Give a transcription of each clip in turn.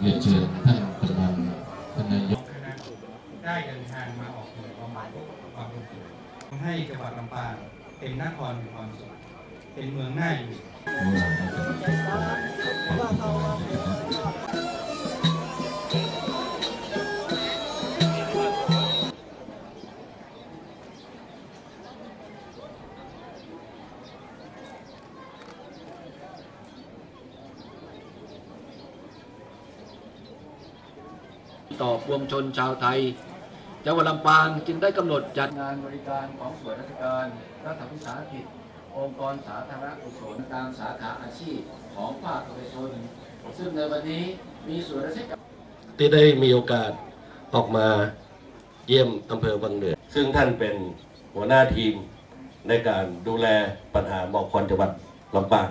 เรียนเชิญท่านประธานท่านนายกคณะได้เดินทางมาออกหน่วยความหมายความเป็นสุขทำให้จังหวัดลำปางเป็นนครแห่งความสุขเป็นเมืองน่าอยู่ ต่อปวงชนชาวไทย จังหวัดลำปางจึงได้กำหนดจัดงานบริการของส่วนราชการรัฐวิสาหกิจ องค์กรสาธารณกุศลตามสาขาอาชีพของภาคเอกชน ซึ่งในวันนี้มีส่วนราชการที่ได้มีโอกาสออกมาเยี่ยมอำเภอวังเหนือ ซึ่งท่านเป็นหัวหน้าทีมในการดูแลปัญหาหมอกควันจังหวัดลำปาง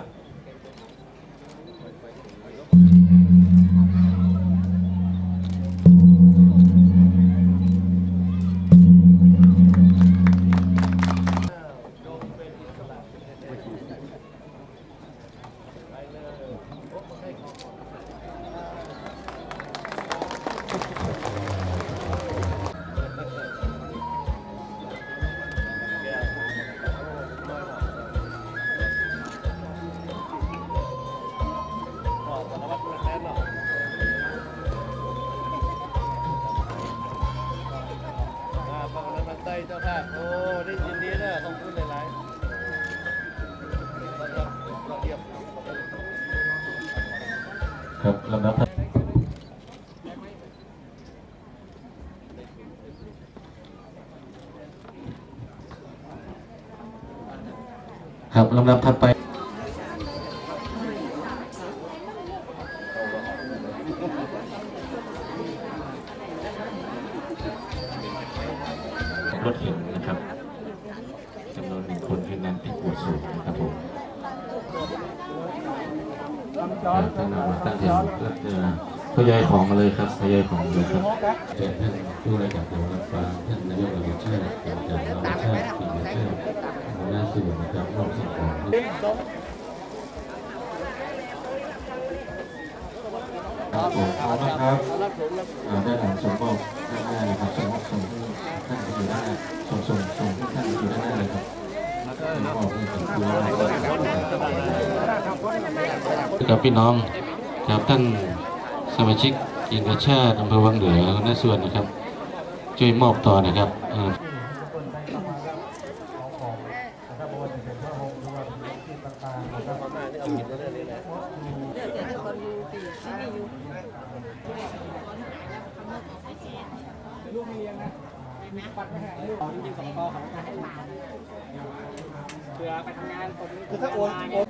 ครับเราเยี่ยมครับลำดับ ครับลำดับถัดไปรถเข็นนะครับจำนวนหนึ่งคนที่นำติดหัวสูงนะครับผมตั้งนานตั้งแถวแล้วเจอท ยอยของมาเลยครับทยอยของมาเลยครับเชิญท่านผู้ราชการจังหวัดลำปางท่านนายกอบจอาจารย์เราชาติปีเชาติหัวหน้าส่วนนะครับรอบสิ่งของครับผมเอาละครับรับท่าด้านหลังส่งมอบด้านหน้านะครับส่งส่งที่ท่านอยู่ด้านหน้าส่งส่งส่งที่ท่านอยู่ด้านหน้าเลยครับส่งมอบให้ถึงตัวครับพี่น้องครับท่าน สมาชิกยิงกระชาติอำเภอวังเหนือหน้าส่วนนะครับ ช่วยมอบต่อนะครับอ่าเอากินได้เลยนะคือถ้าโอนโอน